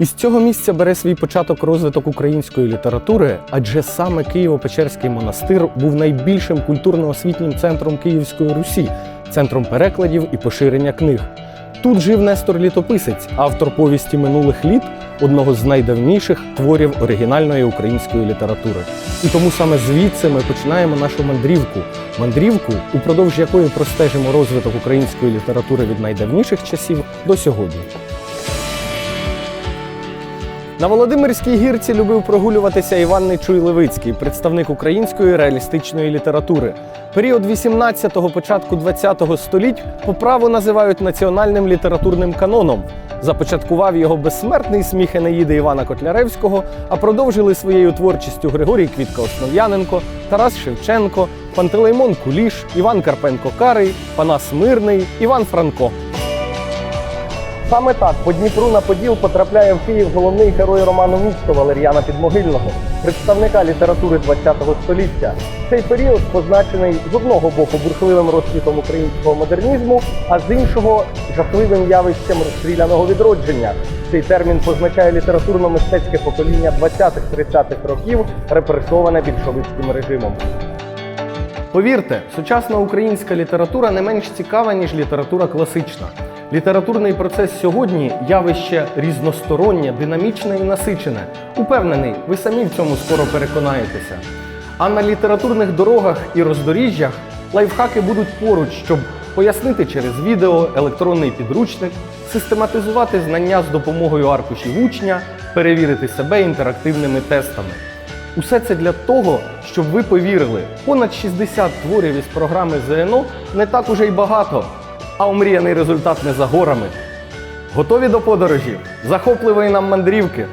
Із цього місця бере свій початок розвиток української літератури, адже саме Києво-Печерський монастир був найбільшим культурно-освітнім центром Київської Русі, центром перекладів і поширення книг. Тут жив Нестор Літописець, автор повісті минулих літ, одного з найдавніших творів оригінальної української літератури. І тому саме звідси ми починаємо нашу мандрівку. Мандрівку, упродовж якої простежимо розвиток української літератури від найдавніших часів до сьогодні. На Володимирській гірці любив прогулюватися Іван Нечуй Левицький, представник української реалістичної літератури. Період 18-го, початку 20-го століть по праву називають національним літературним каноном. Започаткував його безсмертний сміх Енеїди Івана Котляревського, а продовжили своєю творчістю Григорій Квітка Основ'яненко, Тарас Шевченко, Пантелеймон Куліш, Іван Карпенко Карий, Панас Мирний, Іван Франко. Саме так по Дніпру на Поділ потрапляє в Київ головний герой роману Місто Валер'яна Підмогильного, представника літератури ХХ століття. Цей період позначений з одного боку бурхливим розквітом українського модернізму, а з іншого жахливим явищем розстріляного відродження. Цей термін позначає літературно-мистецьке покоління 20-30-х років, репресоване більшовицьким режимом. Повірте, сучасна українська література не менш цікава, ніж література класична. Літературний процес сьогодні явище різностороннє, динамічне і насичене. Упевнений, ви самі в цьому скоро переконаєтеся. А на літературних дорогах і роздоріжжях лайфхаки будуть поруч, щоб пояснити через відео, електронний підручник, систематизувати знання з допомогою аркушів учня, перевірити себе інтерактивними тестами. Усе це для того, щоб ви повірили, понад 60 творів із програми ЗНО не так уже й багато, а омріяний результат не за горами. Готові до подорожі? Захопливої нам мандрівки!